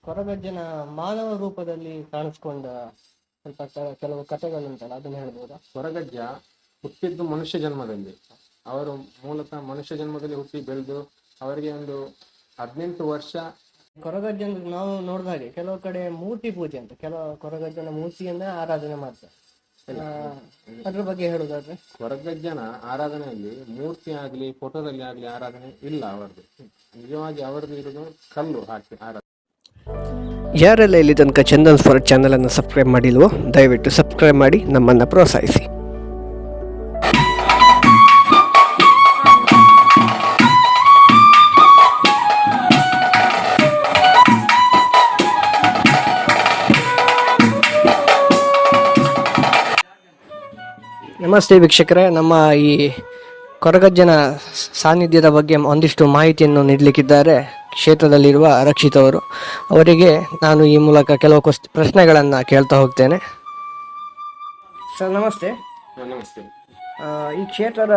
ಕೊರಗಜ್ಜನ ಮಾನವ ರೂಪದಲ್ಲಿ ಕಾಣಿಸ್ಕೊಂಡ ಸ್ವಲ್ಪ ಕ- ಕೆಲವು ಕಥೆಗಳುಂಟಲ್ಲ ಅದನ್ನ ಹೇಳ್ಬೋದಾ? ಕೊರಗಜ್ಜ ಹುಟ್ಟಿದ್ದು ಮನುಷ್ಯ ಜನ್ಮದಲ್ಲಿ. ಅವರು ಮೂಲತಃ ಮನುಷ್ಯ ಜನ್ಮದಲ್ಲಿ ಹುಟ್ಟಿ ಬೆಳೆದು ಅವರಿಗೆ ಒಂದು ಹದಿನೆಂಟು ವರ್ಷ ಕೊರಗಜ್ಜನ ನಾವು ನೋಡಿದ ಹಾಗೆ ಕೆಲವು ಕಡೆ ಮೂರ್ತಿ ಪೂಜೆ ಅಂತ ಕೆಲವು ಕೊರಗಜ್ಜನ ಮೂರ್ತಿಯನ್ನ ಆರಾಧನೆ ಮಾಡ್ತಾರೆ. ಆ, ಅದ್ರ ಬಗ್ಗೆ ಹೇಳುದಾದ್ರೆ? ಕೊರಗಜ್ಜನ ಆರಾಧನೆಯಲ್ಲಿ ಮೂರ್ತಿ ಆಗ್ಲಿ ಫೋಟೋದಲ್ಲಿ ಆಗ್ಲಿ ಆರಾಧನೆ ಇಲ್ಲ ಅವರದ್ದು ನಿಜವಾಗಿ ಅವರದ್ದು ಇರೋದು ಕಲ್ಲು ಹಾಕಿ ಆರಾಧನೆ. ಯಾರೆಲ್ಲ ಇಲ್ಲಿ ತನಕ ಚಂದನ್ ಫಾರ್ ಚಾನಲನ್ನು ಸಬ್ಸ್ಕ್ರೈಬ್ ಮಾಡಿಲ್ವೋ, ದಯವಿಟ್ಟು ಸಬ್ಸ್ಕ್ರೈಬ್ ಮಾಡಿ, ನಮ್ಮನ್ನು ಪ್ರೋತ್ಸಾಹಿಸಿ. ನಮಸ್ತೆ ವೀಕ್ಷಕರೇ, ನಮ್ಮ ಈ ಕೊರಗಜ್ಜನ ಸಾನ್ನಿಧ್ಯದ ಬಗ್ಗೆ ಒಂದಿಷ್ಟು ಮಾಹಿತಿಯನ್ನು ನೀಡಲಿಕ್ಕಿದ್ದಾರೆ. ಕ್ಷೇತ್ರದಲ್ಲಿರುವ ರಕ್ಷಿತ್ ಅವರು ಅವರಿಗೆ ನಾನು ಈ ಮೂಲಕ ಕೆಲವು ಕ್ವಸ್ ಪ್ರಶ್ನೆಗಳನ್ನು ಕೇಳ್ತಾ ಹೋಗ್ತೇನೆ. ಸರ್ ನಮಸ್ತೆ. ನಮಸ್ತೆ. ಈ ಕ್ಷೇತ್ರದ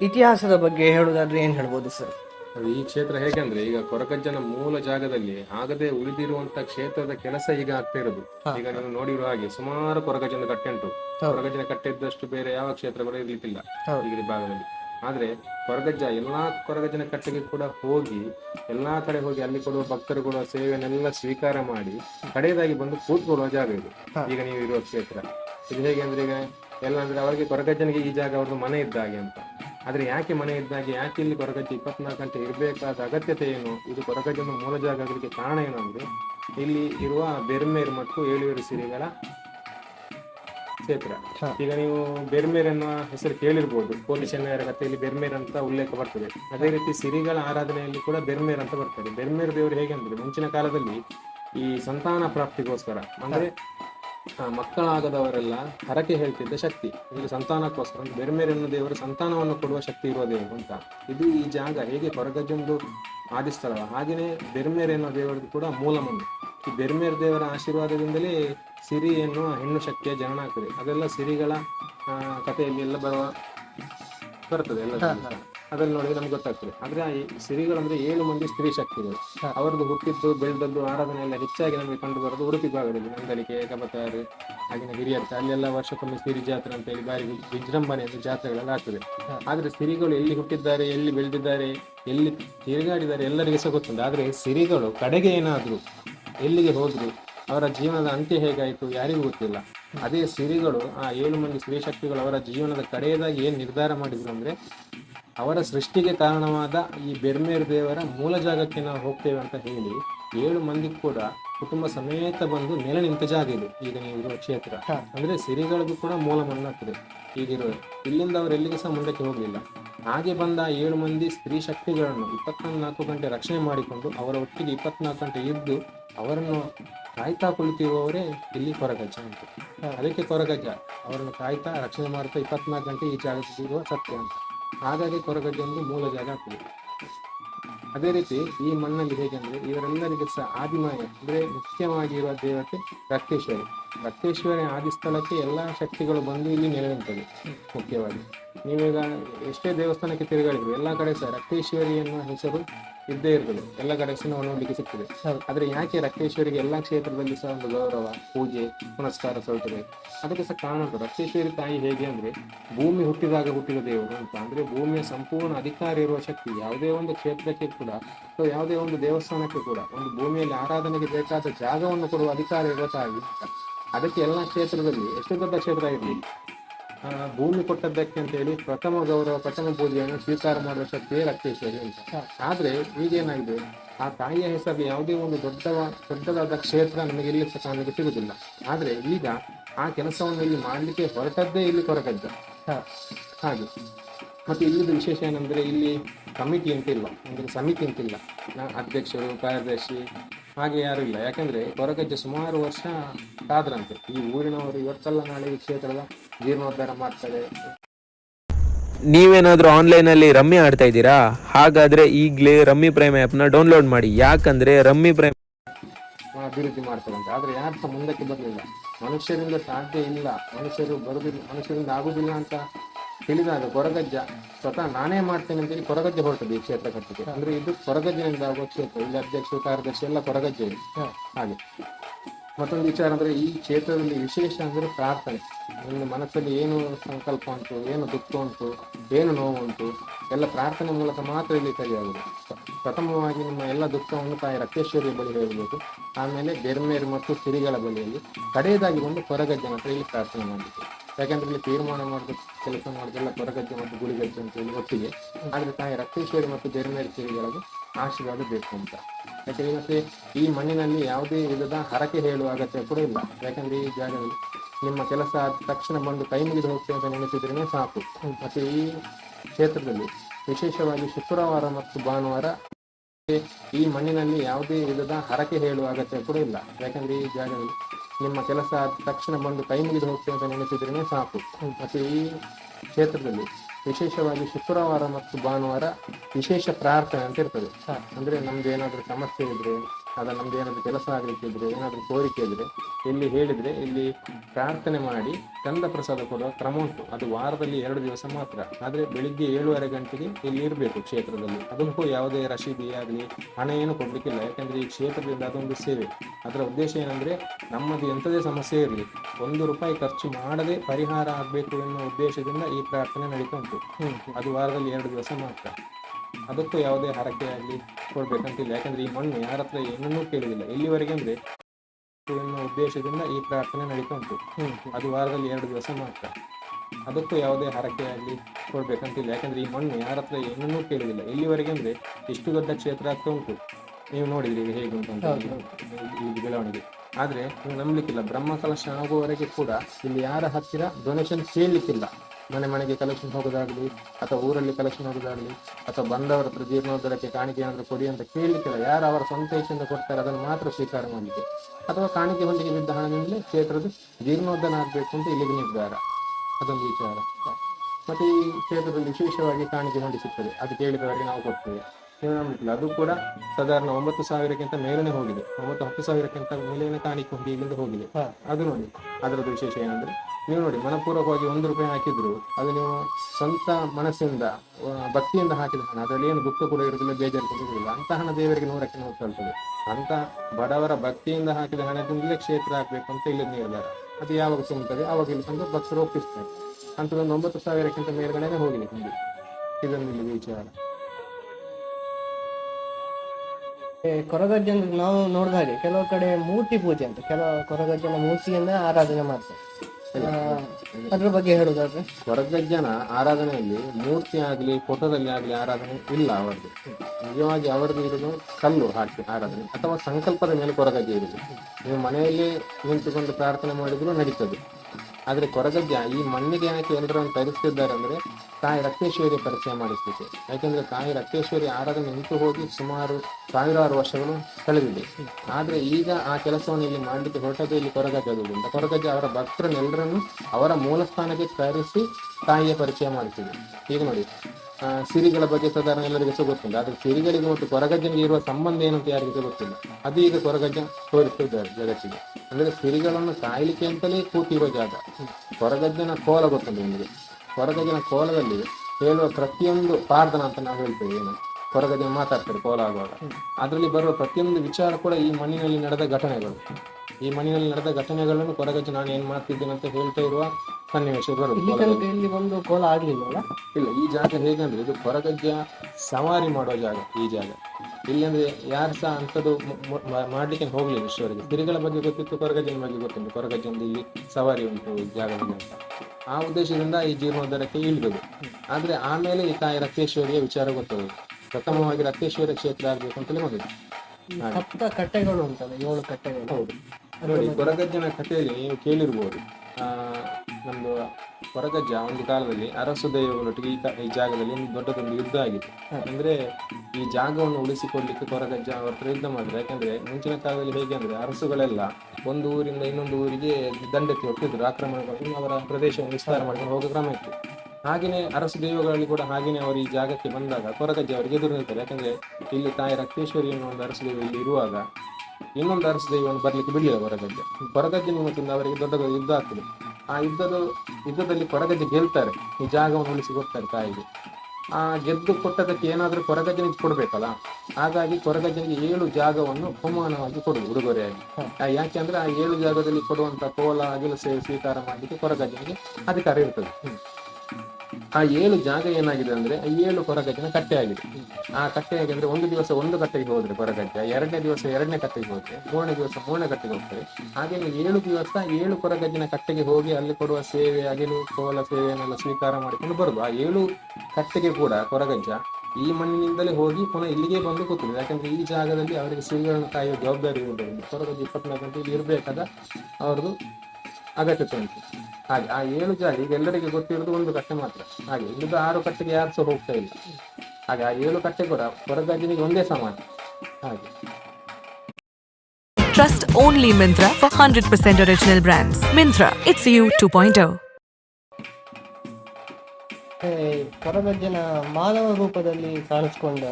ಇತಿಹಾಸದ ಬಗ್ಗೆ ಹೇಳುವುದಾದ್ರೆ ಏನು ಹೇಳ್ಬೋದು ಸರ್? ಅದು ಈ ಕ್ಷೇತ್ರ ಹೇಗೆಂದ್ರೆ ಈಗ ಕೊರಕಜ್ಜನ ಮೂಲ ಜಾಗದಲ್ಲಿ ಆಗದೆ ಉಳಿದಿರುವಂತ ಕ್ಷೇತ್ರದ ಕೆಲಸ ಈಗ ಆಗ್ತಾ ಇರೋದು. ಈಗ ನೀವು ನೋಡಿರುವ ಹಾಗೆ ಸುಮಾರು ಕೊರಗಜ್ಜನ ಕಟ್ಟೆ ಉಂಟು ಕೊರಗಜ್ಜನ ಕಟ್ಟೆ ಇದ್ದಷ್ಟು ಬೇರೆ ಯಾವ ಕ್ಷೇತ್ರಗಳು ಇರ್ಲಿಕ್ಕಿಲ್ಲ. ಈಗ ಈ ಭಾಗದಲ್ಲಿ. ಆದ್ರೆ ಕೊರಗಜ್ಜ ಎಲ್ಲ ಕೊರಗಜ್ಜನ ಕಟ್ಟೆಗೆ ಕೂಡ ಹೋಗಿ ಎಲ್ಲ ಕಡೆ ಹೋಗಿ ಅಲ್ಲಿ ಕೊಡುವ ಭಕ್ತರು ಕೊಡುವ ಸೇವೆಯನ್ನೆಲ್ಲ ಸ್ವೀಕಾರ ಮಾಡಿ ಕಡೆಯದಾಗಿ ಬಂದು ಕೂತ್ಕೊಳ್ಳುವ ಜಾಗ ಇದು. ಈಗ ನೀವು ಇರುವ ಕ್ಷೇತ್ರ. ಇದು ಹೇಗೆ ಅಂದ್ರೆ ಈಗ ಎಲ್ಲ ಅಂದ್ರೆ ಅವರಿಗೆ ಕೊರಗಜ್ಜನಿಗೆ ಈ ಜಾಗ ಅವ್ರದ್ದು ಮನೆ ಇದ್ದ ಹಾಗೆ ಅಂತ. ಆದ್ರೆ ಯಾಕೆ ಮನೆ ಇದ್ದಾಗೆ ಯಾಕೆ ಇಲ್ಲಿ ಕೊರಗಜ್ಜ ಇಪ್ಪತ್ನಾಲ್ಕು ಗಂಟೆ ಇರಬೇಕಾದ ಅಗತ್ಯತೆ ಏನು? ಇದು ಕೊರಗಜ್ಜನ ಮೂಲ ಜಾಗ ಆಗಲಿಕ್ಕೆ ಕಾರಣ ಏನು ಅಂದ್ರೆ ಇಲ್ಲಿ ಇರುವ ಬೆರ್ಮೇರ್ ಮತ್ತು ಏಳುವೇರು ಸಿರಿಗಳ ಕ್ಷೇತ್ರ. ಈಗ ನೀವು ಬೆರ್ಮೇರ್ ಅನ್ನೋ ಹೆಸರು ಕೇಳಿರ್ಬೋದು. ಪೊಲೀಸ್ ಎನ್ಐಆರ್ ಕಥೆಯಲ್ಲಿ ಬೆರ್ಮೇರ್ ಅಂತ ಉಲ್ಲೇಖ ಬರ್ತದೆ. ಅದೇ ರೀತಿ ಸಿರಿಗಳ ಆರಾಧನೆಯಲ್ಲಿ ಕೂಡ ಬೆರ್ಮೇರ್ ಅಂತ ಬರ್ತದೆ. ಬೆರ್ಮೇರ್ ದೇವರು ಹೇಗೆ ಅಂದ್ರೆ ಮುಂಚಿನ ಕಾಲದಲ್ಲಿ ಈ ಸಂತಾನ ಪ್ರಾಪ್ತಿಗೋಸ್ಕರ ಅಂದ್ರೆ ಮಕ್ಕಳಾಗದವರೆಲ್ಲ ಹರಕೆ ಹೇಳ್ತಿದ್ದ ಶಕ್ತಿ. ಇಲ್ಲಿ ಸಂತಾನಕ್ಕೋಸ್ಕರ ಬೆರ್ಮೇರ್ ಎನ್ನುವ ದೇವರು ಸಂತಾನವನ್ನು ಕೊಡುವ ಶಕ್ತಿ ಇರುವ ದೇವರು ಅಂತ. ಇದು ಈ ಜಾಗ ಹೇಗೆ ಕೊರಗಜ್ಜೊಂದು ಆದಿಸ್ಥಳ ಹಾಗೆಯೇ ಬೆರ್ಮೇರ್ ಎನ್ನುವ ದೇವರದ್ದು ಕೂಡ ಮೂಲ ಮಣ್ಣು. ಈ ಬೆರ್ಮೇರ್ ದೇವರ ಆಶೀರ್ವಾದದಿಂದಲೇ ಸಿರಿ ಎನ್ನುವ ಹೆಣ್ಣು ಶಕ್ತಿಯ ಜನನ ಆಗ್ತದೆ. ಅದೆಲ್ಲ ಸಿರಿಗಳ ಕಥೆಯಲ್ಲಿ ಎಲ್ಲ ಬರುವ ಬರ್ತದೆ ಎಲ್ಲ ಅದನ್ನ ನೋಡಿ ನಮ್ಗೆ ಗೊತ್ತಾಗ್ತದೆ. ಆದ್ರೆ ಆ ಅಂದ್ರೆ ಸಿರಿಗಳಂದ್ರೆ ಏಳು ಮಂದಿ ಸ್ತ್ರೀ ಶಕ್ತಿಗಳು ಅವರದ್ದು ಹುಟ್ಟಿದ್ದು ಬೆಳೆದದ್ದು ಆರಾಧನೆ ಎಲ್ಲ ಹೆಚ್ಚಾಗಿ ನಮಗೆ ಕಂಡು ಬರೋದು ಉಡುಪಿ ಭಾಗದಲ್ಲಿ. ನಂದಲಿಕೆ ಕಬತಾರು ಆಗಿನ ಹಿರಿಯರ್ಥ ಅಲ್ಲೆಲ್ಲ ವರ್ಷಕ್ಕೊಮ್ಮೆ ಸಿರಿ ಜಾತ್ರೆ ಅಂತ ಹೇಳಿ ಬಾರಿ ವಿಜೃಂಭಣೆ ಅಂತ ಜಾತ್ರೆಗಳೆಲ್ಲ ಆಗ್ತದೆ. ಆದ್ರೆ ಸಿರಿಗಳು ಎಲ್ಲಿ ಹುಟ್ಟಿದ್ದಾರೆ ಎಲ್ಲಿ ಬೆಳೆದಿದ್ದಾರೆ ಎಲ್ಲಿ ತಿರುಗಾಡಿದ್ದಾರೆ ಎಲ್ಲರಿಗೆ ಸಹ ಗೊತ್ತುಂಟು. ಆದ್ರೆ ಸಿರಿಗಳು ಕಡೆಗೆ ಏನಾದ್ರು ಎಲ್ಲಿಗೆ ಹೋದ್ರು ಅವರ ಜೀವನದ ಅಂತ್ಯ ಹೇಗಾಯಿತು ಯಾರಿಗೂ ಗೊತ್ತಿಲ್ಲ. ಅದೇ ಸಿರಿಗಳು, ಆ ಏಳು ಮಂದಿ ಸ್ತ್ರೀ ಶಕ್ತಿಗಳು ಅವರ ಜೀವನದ ಕಡೆಯದಾಗಿ ಏನು ನಿರ್ಧಾರ ಮಾಡಿದ್ರು ಅಂದರೆ, ಅವರ ಸೃಷ್ಟಿಗೆ ಕಾರಣವಾದ ಈ ಬೆರ್ಮೇರ್ ದೇವರ ಮೂಲ ಜಾಗಕ್ಕೆ ನಾವು ಹೋಗ್ತೇವೆ ಅಂತ ಹೇಳಿ, ಏಳು ಮಂದಿ ಕೂಡ ಕುಟುಂಬ ಸಮೇತ ಬಂದು ನೆಲೆ ನಿಂತ ಜಾಗ ಇದು. ಈಗ ನೀವು ಇರುವ ಕ್ಷೇತ್ರ. ಅಂದರೆ ಸಿರಿಗಳಿಗೂ ಕೂಡ ಮೂಲ ಮಣ್ಣಾಗ್ತದೆ. ಈಗಿರೋ ಇಲ್ಲಿಂದ ಅವರು ಎಲ್ಲಿಗೆ ಸಹ ಮುಂದಕ್ಕೆ ಹೋಗಲಿಲ್ಲ. ಹಾಗೆ ಬಂದ ಏಳು ಮಂದಿ ಸ್ತ್ರೀ ಶಕ್ತಿಗಳನ್ನು ಇಪ್ಪತ್ನಾಲ್ಕು ಗಂಟೆ ರಕ್ಷಣೆ ಮಾಡಿಕೊಂಡು ಅವರ ಒಟ್ಟಿಗೆ ಇಪ್ಪತ್ನಾಲ್ಕು ಗಂಟೆ ಇದ್ದು ಅವರನ್ನು ಕಾಯ್ತಾ ಕುಳಿತಿರುವವರೇ ಇಲ್ಲಿ ಕೊರಗಜ್ಜ ಅಂತ. ಅದಕ್ಕೆ ಕೊರಗಜ್ಜ, ಅವರನ್ನು ಕಾಯ್ತಾ ರಕ್ಷಣೆ ಮಾಡ್ತಾ ಇಪ್ಪತ್ನಾಲ್ಕು ಗಂಟೆ ಈ ಜಾಗ ಸಿಗುವ ಸತ್ಯ ಅಂತ. ಹಾಗಾಗಿ ಕೊರಗಜ್ಜ ಒಂದು ಮೂಲ ಜಾಗ ಆಗ್ತದೆ. ಅದೇ ರೀತಿ ಈ ಮಣ್ಣಲ್ಲಿ ಹೇಗೆಂದ್ರೆ ಇವರೆಲ್ಲರಿಗೆ ಸಹ ಆದಿಮಾಯ, ಅಂದ್ರೆ ಮುಖ್ಯವಾಗಿರುವ ದೇವತೆ ರಕ್ತೇಶ್ವರಿ. ರಕ್ತೇಶ್ವರಿ ಆದಿ ಸ್ಥಳಕ್ಕೆ ಎಲ್ಲಾ ಶಕ್ತಿಗಳು ಬಂದು ಇಲ್ಲಿ ನೆಲೆ ನಿಂತದೆ ಮುಖ್ಯವಾಗಿ. ನೀವೀಗ ಎಷ್ಟೇ ದೇವಸ್ಥಾನಕ್ಕೆ ತಿರುಗಾಡಿದ್ರು, ಎಲ್ಲಾ ಕಡೆ ಸಹ ರಕ್ತೇಶ್ವರಿ ಎನ್ನುವ ಹೆಸರು ಇದ್ದೇ ಇರ್ತದೆ ಎಲ್ಲ ಕಡೆ ಸಹ ನಾವು ನೋಡ್ಲಿಕ್ಕೆ ಸಿಗ್ತದೆ. ಆದ್ರೆ ಯಾಕೆ ರಕ್ತೇಶ್ವರಿಗೆ ಎಲ್ಲಾ ಕ್ಷೇತ್ರದಲ್ಲಿ ಸಹ ಒಂದು ಗೌರವ ಪೂಜೆ ಪುನಸ್ಕಾರ ಸಲ್ತದೆ ಅದಕ್ಕೆ ಸಹ ಕಾರಣ ಉಂಟು. ರಕ್ತೇಶ್ವರಿ ತಾಯಿ ಹೇಗೆ ಅಂದ್ರೆ ಭೂಮಿ ಹುಟ್ಟಿದಾಗ ಹುಟ್ಟಿದ ದೇವರು ಅಂತ ಅಂದ್ರೆ ಭೂಮಿಯ ಸಂಪೂರ್ಣ ಅಧಿಕಾರ ಇರುವ ಶಕ್ತಿ. ಯಾವುದೇ ಒಂದು ಕ್ಷೇತ್ರಕ್ಕೆ ಕೂಡ ಅಥವಾ ಯಾವುದೇ ಒಂದು ದೇವಸ್ಥಾನಕ್ಕೆ ಕೂಡ ಒಂದು ಭೂಮಿಯಲ್ಲಿ ಆರಾಧನೆಗೆ ಬೇಕಾದ ಜಾಗವನ್ನು ಕೊಡುವ ಅಧಿಕಾರ ಇರುವ ತಾಯಿ ಅದಕ್ಕೆ ಎಲ್ಲ ಕ್ಷೇತ್ರದಲ್ಲಿ ಎಷ್ಟು ದೊಡ್ಡ ಕ್ಷೇತ್ರ ಇರಲಿ ಭೂಮಿ ಕೊಟ್ಟದ್ದಕ್ಕೆ ಅಂತ ಹೇಳಿ ಪ್ರಥಮ ಗೌರವ ಪ್ರಥಮ ಪೂಜೆಯನ್ನು ಸ್ವೀಕಾರ ಮಾಡುವ ಶಕ್ತಿಯೇ ರಕ್ತೇಶ್ವರಿ ಅಂತ. ಆದ್ರೆ ಈಗೇನಾಗಿದೆ? ಆ ತಾಯಿಯ ಹೆಸರು ಯಾವುದೇ ಒಂದು ದೊಡ್ಡ ದೊಡ್ಡದಾದ ಕ್ಷೇತ್ರ ನಮಗೆ ಇಲ್ಲಿ ಸಹ ಕಾಣಲಿಕ್ಕೆ ಸಿಗುದಿಲ್ಲ. ಆದ್ರೆ ಈಗ ಆ ಕೆಲಸವನ್ನು ಇಲ್ಲಿ ಮಾಡಲಿಕ್ಕೆ ಹೊರಟದ್ದೇ ಇಲ್ಲಿ ಕೊರಗದ್ದ ಹಾಗೆ. ಮತ್ತೆ ಇಲ್ಲಿ ವಿಶೇಷ ಏನಂದ್ರೆ ಇಲ್ಲಿ ಕಮಿಟಿ ಅಂತಿಲ್ಲ. ಅಂದರೆ ಸಮಿತಿ ಅಂತಿಲ್ಲ. ಅಧ್ಯಕ್ಷರು ಕಾರ್ಯದರ್ಶಿ ಹಾಗೆ ಯಾರು ಇಲ್ಲ. ಯಾಕಂದ್ರೆ ಕೊರಗಜ್ಜೆ ಸುಮಾರು ವರ್ಷ ಕಾದ್ರಂತೆ. ಈ ಊರಿನವರು ಇವತ್ತಲ್ಲ ನಾಳೆ ಈ ಕ್ಷೇತ್ರದ ಜೀರ್ಣೋದ್ಧಾರ ಮಾಡ್ತಾರೆ. ನೀವೇನಾದ್ರೂ ಆನ್ಲೈನಲ್ಲಿ ರಮ್ಮಿ ಆಡ್ತಾ ಇದ್ದೀರಾ? ಹಾಗಾದ್ರೆ ಈಗಲೇ ರಮ್ಮಿ ಪ್ರೈಮ್ ಆ್ಯಪ್ನ ಡೌನ್ಲೋಡ್ ಮಾಡಿ. ಯಾಕಂದ್ರೆ ರಮ್ಮಿ ಪ್ರೈಮ್ ಅಭಿವೃದ್ಧಿ ಮಾಡ್ತಾರಂತೆ ಆದ್ರೆ ಯಾರು ಸಹ ಮುಂದಕ್ಕೆ ಬರಲಿಲ್ಲ. ಮನುಷ್ಯರಿಂದ ಸಾಧ್ಯ ಇಲ್ಲ. ಮನುಷ್ಯರು ಬರೋದಿಲ್ಲ ಮನುಷ್ಯರಿಂದ ಆಗೋದಿಲ್ಲ ಅಂತ ತಿಳಿದಾಗ ಕೊರಗಜ್ಜ ಸ್ವತಃ ನಾನೇ ಮಾಡ್ತೇನೆ ಅಂತೇಳಿ ಕೊರಗಜ್ಜೆ ಹೊರಟದ್ದು ಈ ಕ್ಷೇತ್ರ ಕಟ್ಟಿಗೆ. ಅಂದ್ರೆ ಇದು ಕೊರಗಜ್ಜಿನಿಂದ ಆಗುವ ಕ್ಷೇತ್ರ. ಇಲ್ಲಿ ಅಧ್ಯಕ್ಷ ಕಾರ್ಯದರ್ಶಿ ಎಲ್ಲ ಕೊರಗಜ್ಜೆ ಹಾಗೆ. ಮತ್ತೊಂದು ವಿಚಾರ ಅಂದ್ರೆ ಈ ಕ್ಷೇತ್ರದಲ್ಲಿ ವಿಶೇಷ ಅಂದ್ರೆ ಪ್ರಾರ್ಥನೆ. ನಿಮ್ಮ ಮನಸ್ಸಲ್ಲಿ ಏನು ಸಂಕಲ್ಪ ಉಂಟು ಏನು ದುಃಖ ಉಂಟು ಏನು ನೋವು ಉಂಟು ಎಲ್ಲ ಪ್ರಾರ್ಥನೆ ಮೂಲಕ ಮಾತ್ರ ಇಲ್ಲಿ ಸರಿಯಾಗುವುದು. ಪ್ರಥಮವಾಗಿ ನಿಮ್ಮ ಎಲ್ಲ ದುಃಖವನ್ನು ತಾಯಿ ರಕ್ತೇಶ್ವರಿಯ ಬಳಿ ಹೇಳಬೇಕು. ಆಮೇಲೆ ಬೆರ್ಮೇರು ಮತ್ತು ಸಿರಿಗಳ ಬಳಿಯಲ್ಲಿ ಕಡೆಯದಾಗಿ ಒಂದು ಕೊರಗಜ್ಜನ ಹತ್ರ ಇಲ್ಲಿ ಪ್ರಾರ್ಥನೆ ಮಾಡಲಿಕ್ಕೆ. ಯಾಕಂದ್ರೆ ಇಲ್ಲಿ ತೀರ್ಮಾನ ಮಾಡಿದ ಕೆಲಸ ಮಾಡೋದೆಲ್ಲ ಕೊರಗಜ್ಜೆ ಮತ್ತು ಗುಳಿಗಜ್ಜೆ ಅಂತ ಹೇಳಿ ಒಟ್ಟಿಗೆ. ಆದರೆ ತಾಯಿ ರಕ್ತೇಶ್ವರಿ ಮತ್ತು ಜರಿಮೇರಿ ಚೇರಿಗಳಿಗೆ ಆಶೀರ್ವಾದ ಬೇಕು ಅಂತ. ಯಾಕಂದ್ರೆ ಮತ್ತೆ ಈ ಮಣ್ಣಿನಲ್ಲಿ ಯಾವುದೇ ವಿಧದ ಹರಕೆ ಹೇಳುವ ಅಗತ್ಯ ಕೂಡ ಇಲ್ಲ. ಯಾಕಂದ್ರೆ ಈ ಜಾಗದಲ್ಲಿ ನಿಮ್ಮ ಕೆಲಸ ಆದ ತಕ್ಷಣ ಬಂದು ಕೈ ಮುಗಿದು ಹೋಗ್ತೇವೆ ಅಂತ ನೆನೆಸಿದ್ರೇನೆ ಸಾಕು. ಮತ್ತೆ ಈ ಕ್ಷೇತ್ರದಲ್ಲಿ ವಿಶೇಷವಾಗಿ ಶುಕ್ರವಾರ ಮತ್ತು ಭಾನುವಾರ ಈ ಮಣ್ಣಿನಲ್ಲಿ ಯಾವುದೇ ವಿಧದ ಹರಕೆ ಹೇಳುವ ಅಗತ್ಯ ಕೂಡ ಇಲ್ಲ. ಯಾಕಂದ್ರೆ ಈ ಜಾಗದಲ್ಲಿ ನಿಮ್ಮ ಕೆಲಸ ಆದ ತಕ್ಷಣ ಬಂದು ಕೈ ಮುಗಿದು ಹೋಗ್ತೇವೆ ಅಂತ ನೆನೆಸಿದ್ರೇ ಸಾಕು. ಮತ್ತು ಈ ಕ್ಷೇತ್ರದಲ್ಲಿ ವಿಶೇಷವಾಗಿ ಶುಕ್ರವಾರ ಮತ್ತು ಭಾನುವಾರ ವಿಶೇಷ ಪ್ರಾರ್ಥನೆ ಅಂತ ಇರ್ತದೆ. ಅಂದರೆ ನಮ್ದು ಏನಾದರೂ ಸಮಸ್ಯೆ ಇದ್ರೆ ಅದ ನಮ್ದು ಏನಾದ್ರು ಕೆಲಸ ಆಗ್ಲಿಕ್ಕಿದ್ರೆ ಏನಾದರೂ ಕೋರಿಕೆ ಇದ್ರೆ ಇಲ್ಲಿ ಹೇಳಿದ್ರೆ ಇಲ್ಲಿ ಪ್ರಾರ್ಥನೆ ಮಾಡಿ ಕಂದ ಪ್ರಸಾದ ಕೊಡುವ ಕ್ರಮ ಉಂಟು. ಅದು ವಾರದಲ್ಲಿ ಎರಡು ದಿವಸ ಮಾತ್ರ. ಆದ್ರೆ ಬೆಳಿಗ್ಗೆ ಏಳುವರೆ ಗಂಟೆಗೆ ಇಲ್ಲಿ ಇರಬೇಕು ಕ್ಷೇತ್ರದಲ್ಲಿ. ಅದಕ್ಕೂ ಯಾವುದೇ ರಶೀದಿ ಆಗಲಿ, ಹಣ ಏನು ಕೊಡ್ಲಿಕ್ಕಿಲ್ಲ. ಯಾಕಂದ್ರೆ ಈ ಕ್ಷೇತ್ರದಿಂದ ಅದೊಂದು ಸೇವೆ. ಅದರ ಉದ್ದೇಶ ಏನಂದ್ರೆ, ನಮ್ಮದು ಎಂಥದೇ ಸಮಸ್ಯೆ ಇರಲಿ, ಒಂದು ರೂಪಾಯಿ ಖರ್ಚು ಮಾಡದೆ ಪರಿಹಾರ ಆಗಬೇಕು ಎನ್ನುವ ಉದ್ದೇಶದಿಂದ ಈ ಪ್ರಾರ್ಥನೆ ನಡೀತಾ ಉಂಟು. ಅದು ವಾರದಲ್ಲಿ ಎರಡು ದಿವಸ ಮಾತ್ರ. ಅದಕ್ಕೂ ಯಾವುದೇ ಹರಕೆ ಆಗಲಿ ಕೊಡಬೇಕಂತಿಲ್ಲ. ಯಾಕಂದ್ರೆ ಈ ಮಣ್ಣು ಯಾರ ಹತ್ರ ಏನನ್ನೂ ಕೇಳುವುದಿಲ್ಲ. ಎಲ್ಲಿವರೆಗೆ ಅಂದರೆ ಎನ್ನುವ ಉದ್ದೇಶದಿಂದ ಈ ಪ್ರಾರ್ಥನೆ ನಡೀತಾ ಉಂಟು. ಅದು ವಾರದಲ್ಲಿ ಎರಡು ದಿವಸ ಮಾತ್ರ. ಅದಕ್ಕೂ ಯಾವುದೇ ಹರಕೆ ಆಗಲಿ ಕೊಡಬೇಕಂತಿಲ್ಲ. ಯಾಕಂದ್ರೆ ಈ ಮಣ್ಣು ಯಾರ ಹತ್ರ ಏನನ್ನೂ ಕೇಳುವುದಿಲ್ಲ. ಇಲ್ಲಿವರೆಗೆ ಅಂದರೆ ಇಷ್ಟು ದೊಡ್ಡ ಕ್ಷೇತ್ರ ಆಗ್ತಾ ಉಂಟು. ನೀವು ನೋಡಿದ್ರಿ ಈಗ ಹೇಗೆ ಉಂಟು ಅಂತ ಈ ಬೆಳವಣಿಗೆ. ಆದ್ರೆ ನೀವು ನಂಬಲಿಕ್ಕಿಲ್ಲ. ಬ್ರಹ್ಮ ಕಲಶ ಆಗುವವರೆಗೆ ಕೂಡ ಇಲ್ಲಿ ಯಾರ ಹತ್ತಿರ ಡೊನೇಷನ್ ಕೇಳಲಿಕ್ಕಿಲ್ಲ. ಮನೆ ಮನೆಗೆ ಕಲೆಕ್ಷನ್ ಹೋಗೋದಾಗ್ಲಿ ಅಥವಾ ಊರಲ್ಲಿ ಕಲೆಕ್ಷನ್ ಹೋಗೋದಾಗಲಿ ಅಥವಾ ಬಂದವರ ಹತ್ರ ಜೀರ್ಣೋದ್ಧಾರಕ್ಕೆ ಕಾಣಿಕೆ ಏನಾದರೂ ಕೊಡಿ ಅಂತ ಕೇಳಲಿಕ್ಕಿಲ್ಲ. ಯಾರು ಅವರ ಸ್ವಂತ ಇಚ್ಛೆಯಿಂದ ಕೊಡ್ತಾರೆ ಅದನ್ನು ಮಾತ್ರ ಸ್ವೀಕಾರ ಮಾಡಲಿಕ್ಕೆ. ಅಥವಾ ಕಾಣಿಕೆ ಹೊಂದಿಗೆ ಬಿದ್ದ ಹಣದಿಂದಲೇ ಕ್ಷೇತ್ರದ ಜೀರ್ಣೋದ್ಧಾರ ಆಗಬೇಕು ಅಂತ ಇಲ್ಲಿಗೆ ನಿರ್ಧಾರ. ಅದೊಂದು ವಿಚಾರ. ಮತ್ತೆ ಈ ಕ್ಷೇತ್ರದಲ್ಲಿ ವಿಶೇಷವಾಗಿ ಕಾಣಿಕೆ ಹೊಂದಿಸುತ್ತದೆ ಅದು ಕೇಳಿದವರಿಗೆ ನಾವು ಕೊಡ್ತೇವೆ. ನಂಬಲಿಕ್ಕಿಲ್ಲ ಅದು ಕೂಡ ಸಾಧಾರಣ ಒಂಬತ್ತು ಸಾವಿರಕ್ಕಿಂತ ಮೇಲನೆ ಹೋಗಿದೆ. ಒಂಬತ್ತು ಹತ್ತು ಸಾವಿರಕ್ಕಿಂತ ಮೇಲೇನೆ ಕಾಣಿಕೆ ಇಲ್ಲಿಂದ ಹೋಗಿದೆ. ಅದು ನೋಡಿ. ಅದರದ್ದು ವಿಶೇಷ ಏನಂದ್ರೆ ನೀವು ನೋಡಿ, ಮನಪೂರ್ವಕವಾಗಿ ಒಂದು ರೂಪಾಯಿ ಹಾಕಿದ್ರು, ಅದು ನೀವು ಸ್ವಂತ ಮನಸ್ಸಿಂದ ಭಕ್ತಿಯಿಂದ ಹಾಕಿದ ಹಣ, ಅದರಲ್ಲಿ ಏನು ದುಃಖ ಕೂಡ ಇರುವುದಿಲ್ಲ, ಬೇಜಾರು ಕೂಡ ಇರುವುದಿಲ್ಲ ಅಂತ ಹಣ ದೇವರಿಗೆ ನೂರಕ್ಕೆ ನೂರು ತಳ್ತದೆ ಅಂತ ಬಡವರ ಭಕ್ತಿಯಿಂದ ಹಾಕಿದ ಹಣದಿಂದಲೇ ಕ್ಷೇತ್ರ ಹಾಕಬೇಕು ಅಂತ ಇಲ್ಲಿ ನಿರ್ಧಾರ. ಅದು ಯಾವಾಗ ಸಿಗುತ್ತದೆ ಅವಾಗ ಇಲ್ಲಿ ತಂದು ಭಕ್ತರು ಒಪ್ಪಿಸ್ತಾರೆ. ಅಂಥದ್ದೊಂದು ಒಂಬತ್ತು ಸಾವಿರಕ್ಕಿಂತ ಮೇಲ್ಗಡೆನೆ ಹೋಗಿದೆ ಹಿಂದೆ ಇದೊಂದು ವಿಚಾರ. ಕೊರಗಜ್ಜನ ನಾವು ನೋಡಿದಾಗೆ ಕೆಲವು ಕಡೆ ಮೂರ್ತಿ ಪೂಜೆ ಅಂತ, ಕೆಲವು ಕೊರಗಜ್ಜನ ಮೂರ್ತಿಯನ್ನ ಆರಾಧನೆ ಮಾಡ್ತಾರೆ. ಅದ್ರ ಬಗ್ಗೆ ಹೇಳುವುದಾದ್ರೆ ಕೊರಗಜ್ಞನ ಆರಾಧನೆಯಲ್ಲಿ ಮೂರ್ತಿ ಆಗಲಿ ಫೋಟೋದಲ್ಲಿ ಆಗಲಿ ಆರಾಧನೆ ಇಲ್ಲ ಅವರದ್ದು ನಿಜವಾಗಿ ಅವರದ್ದು ಇರೋದು ಕಲ್ಲು ಹಾಕಿ ಆರಾಧನೆ ಅಥವಾ ಸಂಕಲ್ಪದ ಮೇಲೆ ಕೊರಗಜ್ಜೆ ಇರುವುದು ನೀವು ಮನೆಯಲ್ಲಿ ನಿಂತುಕೊಂಡು ಪ್ರಾರ್ಥನೆ ಮಾಡಿದ್ರು ನಡೀತದೆ. ಆದರೆ ಕೊರಗಜ್ಜ ಈ ಮಣ್ಣಿಗೆ ಏನಕ್ಕೆ ಎಲ್ಲರನ್ನು ತರಿಸ್ತಿದ್ದಾರೆ ಅಂದ್ರೆ ತಾಯಿ ರಕ್ತೇಶ್ವರಿ ಪರಿಚಯ ಮಾಡಿಸ್ಲಿಕ್ಕೆ ಯಾಕೆಂದರೆ ತಾಯಿ ರಕ್ತೇಶ್ವರಿ ಆರಾಧನೆ ನಿಂತು ಹೋಗಿ ಸುಮಾರು ಸಾವಿರಾರು ವರ್ಷಗಳು ಕಳೆದಿದೆ. ಆದರೆ ಈಗ ಆ ಕೆಲಸವನ್ನು ಇಲ್ಲಿ ಮಾಡಲಿಕ್ಕೆ ಹೊರಟದ್ದು ಇಲ್ಲಿ ಕೊರಗಜ್ಜದಿಂದ ಕೊರಗಜ್ಜ ಅವರ ಭಕ್ತರನ್ನೆಲ್ಲರನ್ನು ಅವರ ಮೂಲ ಸ್ಥಾನಕ್ಕೆ ಕರೆಸಿ ತಾಯಿಯ ಪರಿಚಯ ಮಾಡಿಸಿದೆ. ಈಗ ನೋಡಿ ಸಿರಿಗಳ ಬಗ್ಗೆ ಸಾಧಾರಣ ಎಲ್ಲರಿಗೂ ಗೊತ್ತಿಲ್ಲ ಆದ್ರೆ ಸಿರಿಗಳಿಗೆ ಮತ್ತು ಕೊರಗಜ್ಜನಿಗೆ ಇರುವ ಸಂಬಂಧ ಏನು ಅಂತ ಯಾರಿಗೂ ಗೊತ್ತಿಲ್ಲ. ಅದು ಈಗ ಕೊರಗಜ್ಜ ತೋರಿಸ್ತಿದ್ದಾರೆ ಜಗತ್ತಿಗೆ. ಅಂದ್ರೆ ಸಿರಿಗಳನ್ನು ಸಾಯಲಿಕ್ಕೆ ಅಂತಲೇ ಕೂತಿರುವ ಜಾಗ. ಕೊರಗಜ್ಜನ ಕೋಲ ಗೊತ್ತುಂಟು ನಿಮಗೆ. ಕೊರಗಜ್ಜನ ಕೋಲದಲ್ಲಿ ಹೇಳುವ ಪ್ರತಿಯೊಂದು ಪ್ರಾರ್ಥನಾ ಅಂತ ನಾವು ಹೇಳ್ತೇವೆ ಏನು? ಕೊರಗಜ್ಜನ ಮಾತಾಡ್ತಾರೆ ಕೋಲ ಆಗುವಾಗ. ಅದರಲ್ಲಿ ಬರುವ ಪ್ರತಿಯೊಂದು ವಿಚಾರ ಕೂಡ ಈ ಮಣ್ಣಿನಲ್ಲಿ ನಡೆದ ಘಟನೆಗಳು. ಈ ಮಣ್ಣಿನಲ್ಲಿ ನಡೆದ ಘಟನೆಗಳನ್ನು ಕೊರಗಜ್ಜ ನಾನು ಏನ್ ಮಾಡ್ತಿದ್ದೇನೆ ಅಂತ ಹೇಳ್ತಾ ಇರುವ ಸನ್ನಿವೇಶ ಬರುತ್ತೆ ಒಂದು ಕೋಲ ಆಗಲಿಲ್ಲ ಇಲ್ಲ ಈ ಜಾಗ ಹೇಗಂದ್ರೆ ಇದು ಕೊರಗಜ್ಜ ಸವಾರಿ ಮಾಡುವ ಜಾಗ ಈ ಜಾಗ. ಇಲ್ಲಿ ಅಂದ್ರೆ ಯಾರು ಸಹ ಅಂಥದ್ದು ಮಾಡ್ಲಿಕ್ಕೆ ಹೋಗ್ಲಿಲ್ಲ ಇಷ್ಟವರೆಗೆ ಸಿರಿಗಳ ಬಗ್ಗೆ ಗೊತ್ತಿತ್ತು ಕೊರಗಜ್ಜನ ಬಗ್ಗೆ ಗೊತ್ತುಂಟು ಕೊರಗಜ್ಜಂದು ಇಲ್ಲಿ ಸವಾರಿ ಉಂಟು ಜಾಗದಲ್ಲಿ ಅಂತ. ಆ ಉದ್ದೇಶದಿಂದ ಈ ಜೀರ್ಣೋದ್ಧಾರಕ್ಕೆ ಇಳಿದದು ಆದ್ರೆ ಆಮೇಲೆ ಈ ತಾಯಿ ರಕ್ತೇಶ್ವರಿಯ ವಿಚಾರ ಗೊತ್ತದೆ ಪ್ರಥಮವಾಗಿ ರಕ್ತೇಶ್ವರ ಕ್ಷೇತ್ರ ಆಗ್ಬೇಕು ಅಂತಲೇ ಹೋಗಿದ್ದು ಸಪ್ತ ಕಟ್ಟೆಗಳು ಉಂಟಲ್ಲ ಏಳು ಕಟ್ಟೆಗಳು. ಹೌದು. ನೋಡಿ ಕೊರಗಜ್ಜನ ಕಥೆಯಲ್ಲಿ ನೀವು ಕೇಳಿರ್ಬೋದು. ಆ ಹೊರಗಜ್ಜ ಒಂದು ಕಾಲದಲ್ಲಿ ಅರಸು ದೈವಗಳೊಟ್ಟಿಗೆ ಈ ಈ ಜಾಗದಲ್ಲಿ ಒಂದು ದೊಡ್ಡದೊಂದು ಯುದ್ಧ ಆಗಿತ್ತು. ಅಂದರೆ ಈ ಜಾಗವನ್ನು ಉಳಿಸಿಕೊಳ್ಳಿಕ್ಕೆ ಕೊರಗಜ್ಜ ಅವರ ಪ್ರಯತ್ನ ಮಾಡಿದ್ರು. ಯಾಕಂದ್ರೆ ಮುಂಚಿನ ಕಾಲದಲ್ಲಿ ಹೇಗೆ ಅಂದರೆ ಅರಸುಗಳೆಲ್ಲ ಒಂದು ಊರಿಂದ ಇನ್ನೊಂದು ಊರಿಗೆ ದಂಡಕ್ಕೆ ಹೋಗ್ತಿದ್ರು. ಮಾಡಿ ಅವರ ಪ್ರದೇಶವನ್ನು ವಿಸ್ತಾರ ಮಾಡ್ಕೊಂಡು ಹೋಗೋ ಕ್ರಮ ಇತ್ತು. ಹಾಗೆಯೇ ಅರಸು ದೈವಗಳಲ್ಲಿ ಕೂಡ ಹಾಗೆಯೇ ಅವರು ಈ ಜಾಗಕ್ಕೆ ಬಂದಾಗ ಕೊರಗಜ್ಜ ಅವರಿಗೆ ಎದುರು ನಿಲ್ತಾರೆ ಯಾಕಂದರೆ ಇಲ್ಲಿ ತಾಯಿ ರಕ್ತೇಶ್ವರಿ ಅನ್ನೋ ಒಂದು ಅರಸು ದೈವ ಇಲ್ಲಿ ಇರುವಾಗ ಇನ್ನೊಂದು ಅರಸು ದೈವವನ್ನು ಬರಲಿಕ್ಕೆ ಬಿಡಲಿಲ್ಲ ಕೊರಗಜ್ಜ ಕೊರಗಜ್ಜ ನಿಮ್ಮ ಅವರಿಗೆ ದೊಡ್ಡ ಯುದ್ಧ ಆಗ್ತದೆ. ಆ ಯುದ್ಧದ ಯುದ್ಧದಲ್ಲಿ ಕೊರಗಜ್ಜೆ ಗೆಲ್ತಾರೆ. ಈ ಜಾಗವನ್ನು ಉಳಿಸಿ ಕೊಡ್ತಾರೆ ತಾಯಿಗೆ. ಆ ಗೆದ್ದು ಕೊಟ್ಟದಕ್ಕೆ ಏನಾದರೂ ಕೊರಗಜ್ಜನಿಗೆ ಕೊಡಬೇಕಲ್ಲ? ಹಾಗಾಗಿ ಕೊರಗಜ್ಜನಿಗೆ ಏಳು ಜಾಗವನ್ನು ಬಹುಮಾನವಾಗಿ ಕೊಡುವುದು ಉಡುಗೊರೆಯಾಗಿ. ಯಾಕೆ ಯಾಕೆಂದ್ರೆ ಆ ಏಳು ಜಾಗದಲ್ಲಿ ಕೊಡುವಂತ ಕೋಲ ಅಗಿಲು ಸೇವೆ ಸ್ವೀಕಾರ ಮಾಡಲಿಕ್ಕೆ ಕೊರಗಜ್ಜನಿಗೆ ಅಧಿಕಾರ ಇರ್ತದೆ. ಆ ಏಳು ಜಾಗ ಏನಾಗಿದೆ ಅಂದ್ರೆ, ಆ ಏಳು ಕೊರಗಜ್ಜನ ಕಟ್ಟೆ ಆಗಿದೆ. ಆ ಕಟ್ಟೆ ಹೇಗೆ ಒಂದು ದಿವಸ ಒಂದು ಕಟ್ಟೆಗೆ ಹೋದ್ರೆ ಕೊರಗಜ್ಜ, ಎರಡನೇ ದಿವಸ ಎರಡನೇ ಕಟ್ಟೆಗೆ ಹೋದ್ರೆ, ಮೂರನೇ ದಿವಸ ಮೂರನೇ ಕಟ್ಟೆಗೆ ಹೋಗ್ತಾರೆ. ಹಾಗೆ ಏಳು ದಿವಸ ಏಳು ಕೊರಗಜ್ಜನ ಕಟ್ಟೆಗೆ ಹೋಗಿ ಅಲ್ಲಿ ಕೊಡುವ ಸೇವೆ, ಅಗಿಲು, ಕೋಲ ಸೇವೆಯನ್ನೆಲ್ಲ ಸ್ವೀಕಾರ ಮಾಡಿಕೊಂಡು ಬರುದು. ಆ ಏಳು ಕಟ್ಟೆಗೆ ಕೂಡ ಕೊರಗಜ್ಜ ಈ ಮಣ್ಣಿನಿಂದಲೇ ಹೋಗಿ ಪುನಃ ಇಲ್ಲಿಗೆ ಬಂದು ಕೂತಿದೆ ಯಾಕಂದ್ರೆ ಈ ಜಾಗದಲ್ಲಿ ಅವರಿಗೆ ಶ್ರೀಗಳನ್ನು ಕಾಯುವ ಜವಾಬ್ದಾರಿ ಇರುವುದರಿಂದ ಕೊರಗಜ್ಜ ಇಪ್ಪತ್ನಾಲ್ಕು ಗಂಟೆ ಇರಬೇಕಾದ ಅವ್ರದ್ದು ಅಗತ್ಯತೆ ಉಂಟು. ಹಾಗೆ ಆ ಏಳು ಜಾಗ ಈಗ ಎಲ್ಲರಿಗೆ ಗೊತ್ತಿರೋದು ಒಂದು ಕಟ್ಟೆ ಮಾತ್ರ ಹಾಗೆ ಇದು ಆರು ಕಟ್ಟೆಗೆ ಯಾರು ಸಹ ಹೋಗ್ತಾ ಇಲ್ಲ ಹಾಗೆ ಆ ಏಳು ಕಟ್ಟೆ ಕೂಡ ಕೊರಗಜ್ಜನಿಗೆ ಒಂದೇ ಸಮಾನ ಹಾಗೆ Trust only Mintra for 100% original brands. Mintra, it's you oh. 2.0. ಹೊರಗಜ್ಜನ ಕೊರಗಜ್ಜನ ಮಾನವ ರೂಪದಲ್ಲಿ ಕಾಣಿಸ್ಕೊಂಡ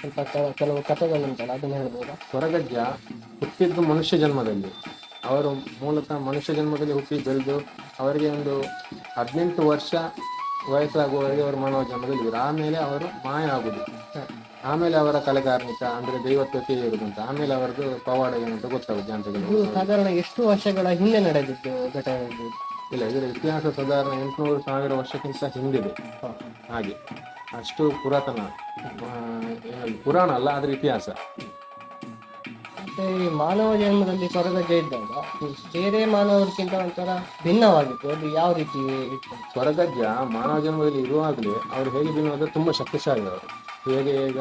ಸ್ವಲ್ಪ ಕೆಲವು ಕಥೆಗಳುಂಟಲ್ಲ ಅದನ್ನ ಹೇಳ್ಬೋದಾ ಕೊರಗಜ್ಜ ಹುಟ್ಟಿದ್ದು ಮನುಷ್ಯ ಜನ್ಮದಲ್ಲಿ ಅವರು ಮೂಲತಃ ಮನುಷ್ಯ ಜನ್ಮದಲ್ಲಿ ಹುಟ್ಟಿ ಬೆಳೆದು ಅವರಿಗೆ ಒಂದು ಹದಿನೆಂಟು ವರ್ಷ ವಯಸ್ಸಾಗುವವರೆಗೆ ಅವರು ಮಾನವ ಜನ್ಮದಲ್ಲಿ ಇವರು ಆಮೇಲೆ ಅವರು ಮಾಯ ಆಗುದು ಆಮೇಲೆ ಅವರ ಕಲೆಗಾರ್ಮಿಕ ಅಂದ್ರೆ ದೈವತ್ವಕ್ಕೆ ಅಂತ. ಆಮೇಲೆ ಅವರದ್ದು ಪವಾಡ ಏನಂತ ಗೊತ್ತಾಗುತ್ತೆ ಅಂತ ಜನತೆಗಳು ಸಾಧಾರಣ ಎಷ್ಟು ವರ್ಷಗಳ ಹಿಂದೆ ನಡೆದಿದ್ದು ಘಟನೆ? ಇಲ್ಲ ಇದರ ಇತಿಹಾಸ ಸಾಧಾರಣ ಎಂಟುನೂರು ಸಾವಿರ ವರ್ಷಕ್ಕಿಂತ ಹಿಂದಿದೆ. ಹಾಗೆ. ಅಷ್ಟು ಪುರಾತನ ಪುರಾಣ ಅಲ್ಲ ಆದ್ರೆ ಇತಿಹಾಸ. ಮತ್ತೆ ಈ ಮಾನವ ಜನ್ಮದಲ್ಲಿ ಕೊರಗಜ್ಜೆ ಇದ್ದಾಗ ಈ ಬೇರೆ ಮಾನವರಿಗಿಂತ ಒಂಥರ ಭಿನ್ನವಾಗಿತ್ತು. ಅದು ಯಾವ ರೀತಿ ಇತ್ತು? ಸ್ವರ್ಗಜ್ಜ ಮಾನವ ಜನ್ಮದಲ್ಲಿ ಇರುವಾಗಲೇ ಅವರು ಹೇಗೆ ಭಿನ್ನವಾದ್ರೆ ತುಂಬಾ ಶಕ್ತಿಶಾಲಿ ಅವರು ಹೇಗೆ ಈಗ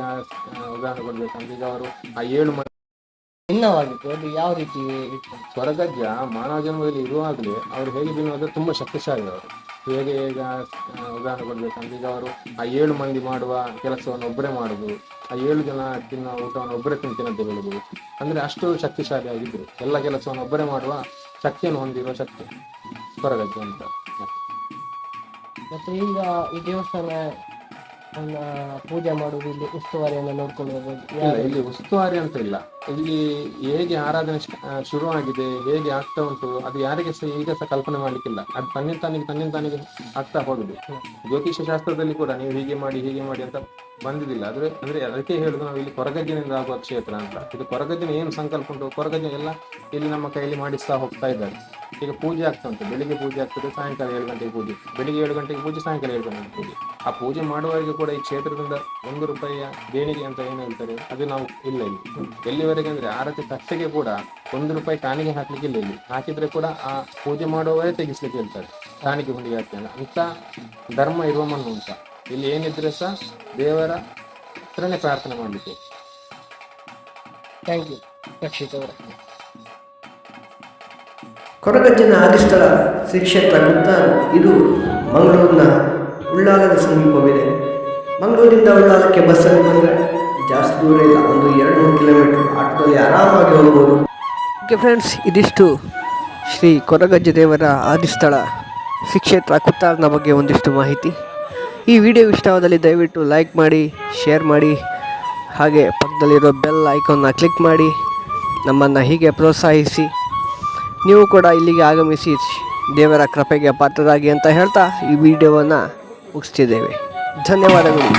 ಉದಾಹರಣೆ ಕೊಡ್ಬೇಕಂದ್ರೆ ಈಗ ಅವರು ಆ ಏಳು ಮಂದಿ ಭಿನ್ನವಾಗಿತ್ತು. ಅದು ಯಾವ ರೀತಿ ಇತ್ತು? ಸ್ವರ್ಗಜ್ಜ ಮಾನವ ಜನ್ಮದಲ್ಲಿ ಇರುವಾಗಲೇ ಅವರು ಹೇಗೆ ಭಿನ್ನವಾದ್ರೆ ತುಂಬಾ ಶಕ್ತಿಶಾಲಿ ಅವರು ಹೇಗೆ ಈಗ ಉದಾಹರಣೆ ಕೊಡಬೇಕಂದ್ರೆ ಈಗ ಅವರು ಆ ಏಳು ಮಂದಿ ಮಾಡುವ ಕೆಲಸವನ್ನು ಒಬ್ಬರೇ ಮಾಡುದು ಆ ಏಳು ಜನ ತಿನ್ನೋ ಊಟವನ್ನು ಒಬ್ಬರೇ ತಿಂತೀನಿ ಅಂತ ಹೇಳುದು ಅಂದ್ರೆ ಅಷ್ಟು ಶಕ್ತಿಶಾಲಿ ಆಗಿದ್ರು ಎಲ್ಲ ಕೆಲಸವನ್ನು ಒಬ್ಬರೇ ಮಾಡುವ ಶಕ್ತಿಯನ್ನು ಹೊಂದಿರುವ ಶಕ್ತಿ ಬರಬೇಕು ಅಂತ. ಮತ್ತೆ ಈಗ ಈ ದೇವಸ್ಥಾನ ಪೂಜೆ ಮಾಡುವುದು ಇಲ್ಲಿ ಉಸ್ತುವಾರಿಯನ್ನು ನೋಡ್ಕೊಂಡು ಇಲ್ಲ ಉಸ್ತುವಾರಿ ಅಂತ ಇಲ್ಲ. ಇಲ್ಲಿ ಹೇಗೆ ಆರಾಧನೆ ಶುರು ಆಗಿದೆ ಶುರುವಾಗಿದೆ ಹೇಗೆ ಆಗ್ತಾ ಉಂಟು ಅದು ಯಾರಿಗೆ ಸಹ ಈಗ ಸಹ ಕಲ್ಪನೆ ಮಾಡ್ಲಿಕ್ಕಿಲ್ಲ. ಅದು ತನ್ನಿಂದ ತಾನಿಗೆ ತನ್ನಿಂದ ತಾನಿಗೆ ಆಗ್ತಾ ಹೋಗುದು. ಜ್ಯೋತಿಷ್ಯ ಶಾಸ್ತ್ರದಲ್ಲಿ ಕೂಡ ನೀವು ಹೀಗೆ ಮಾಡಿ ಹೀಗೆ ಮಾಡಿ ಅಂತ ಬಂದಿದ್ದಿಲ್ಲ. ಆದರೆ, ಅಂದರೆ ಅದಕ್ಕೆ ಹೇಳುದು ನಾವು ಇಲ್ಲಿ ಕೊರಗಜ್ಜಿನಿಂದ ಆಗುವ ಕ್ಷೇತ್ರ ಅಂತ. ಇದು ಕೊರಗಜ್ಜಿನ ಏನು ಸಂಕಲ್ಪ ಉಂಟು? ಕೊರಗಜ್ಜನ ಎಲ್ಲ ಇಲ್ಲಿ ನಮ್ಮ ಕೈಯಲ್ಲಿ ಮಾಡಿಸ್ತಾ ಹೋಗ್ತಾ ಇದ್ದಾರೆ. ಈಗ ಪೂಜೆ ಆಗ್ತಾ ಉಂಟು. ಬೆಳಿಗ್ಗೆ ಪೂಜೆ ಆಗ್ತದೆ, ಸಾಯಂಕಾಲ ಏಳು ಗಂಟೆಗೆ ಪೂಜೆ. ಬೆಳಿಗ್ಗೆ ಏಳು ಗಂಟೆಗೆ ಪೂಜೆ, ಸಾಯಂಕಾಲ ಏಳು ಗಂಟೆಗೆ ಪೂಜೆ. ಆ ಪೂಜೆ ಮಾಡುವವರಿಗೆ ಕೂಡ ಈ ಕ್ಷೇತ್ರದಿಂದ ಒಂದು ರೂಪಾಯಿಯ ದೇಣಿಗೆ ಅಂತ ಏನು ಹೇಳ್ತಾರೆ? ಅದು ನಾವು ಇಲ್ಲ ಇಲ್ಲಿ. ಎಲ್ಲಿವರೆಗೆ ಅಂದ್ರೆ ಆರತಿ ತಟ್ಟೆಗೆ ಕೂಡ ಒಂದು ರೂಪಾಯಿ ಕಾಣಿಗೆ ಹಾಕ್ಲಿಕ್ಕೆ ಇಲ್ಲ ಇಲ್ಲಿ. ಹಾಕಿದ್ರೆ ಕೂಡ ಆ ಪೂಜೆ ಮಾಡುವವರೇ ತೆಗಿಸ್ಲಿಕ್ಕೆ ಹೇಳ್ತಾರೆ. ಕಾಣಿಕೆ ಹುಂಡಿಗೆ ಹಾಕ್ತೇನೆ. ಅಂತ ಧರ್ಮ ಇರುವ ಮಣ್ಣು ಅಂತ. ಇಲ್ಲಿ ಏನಿದ್ರೆ ಸಹ ದೇವರ ಹತ್ರನೇ ಪ್ರಾರ್ಥನೆ ಮಾಡಲಿಕ್ಕೆ. ಥ್ಯಾಂಕ್ ಯು ರಕ್ಷಿತ ಕೊಡಗಜ್ಜನ ಕೊರಗಜ್ಜನ ಆದಿಸ್ಥಳ ಶ್ರೀ ಕ್ಷೇತ್ರ ಗುತ್ತಾರು ಇದು ಮಂಗಳೂರಿನ ಉಳ್ಳಾಲದ ಸಮೀಪವಿದೆ. ಮಂಗಳೂರಿಂದ ಉಳ್ಳಾಲಕ್ಕೆ ಬಸ್ಸಲ್ಲಿ ಬಂದರೆ ಜಾಸ್ತಿ ದೂರ ಇಲ್ಲ ಒಂದು ಎರಡು ಮೂರು ಕಿಲೋಮೀಟರ್ ಆಟೋದಲ್ಲಿ ಆರಾಮಾಗಿ ಹೋಗ್ಬೋದು. ಓಕೆ ಫ್ರೆಂಡ್ಸ್ ಇದಿಷ್ಟು ಶ್ರೀ ಕೊರಗಜ್ಜ ದೇವರ ಆದಿಸ್ಥಳ ಶ್ರೀ ಕ್ಷೇತ್ರ ಕುತ್ತಾರ್ನ ಬಗ್ಗೆ ಒಂದಿಷ್ಟು ಮಾಹಿತಿ. ಈ ವಿಡಿಯೋ ಇಷ್ಟವಾದಲ್ಲಿ ದಯವಿಟ್ಟು ಲೈಕ್ ಮಾಡಿ, ಶೇರ್ ಮಾಡಿ, ಹಾಗೆ ಪಕ್ಕದಲ್ಲಿರೋ ಬೆಲ್ ಐಕಾನ್ನ ಕ್ಲಿಕ್ ಮಾಡಿ, ನಮ್ಮನ್ನು ಹೀಗೆ ಪ್ರೋತ್ಸಾಹಿಸಿ. ನೀವು ಕೂಡ ಇಲ್ಲಿಗೆ ಆಗಮಿಸಿ, ದೇವರ ಕೃಪೆಗೆ ಪಾತ್ರರಾಗಿ ಅಂತ ಹೇಳ್ತಾ ಈ ವಿಡಿಯೋವನ್ನು ಮುಗಿಸ್ತಿದ್ದೇವೆ. ಧನ್ಯವಾದಗಳು.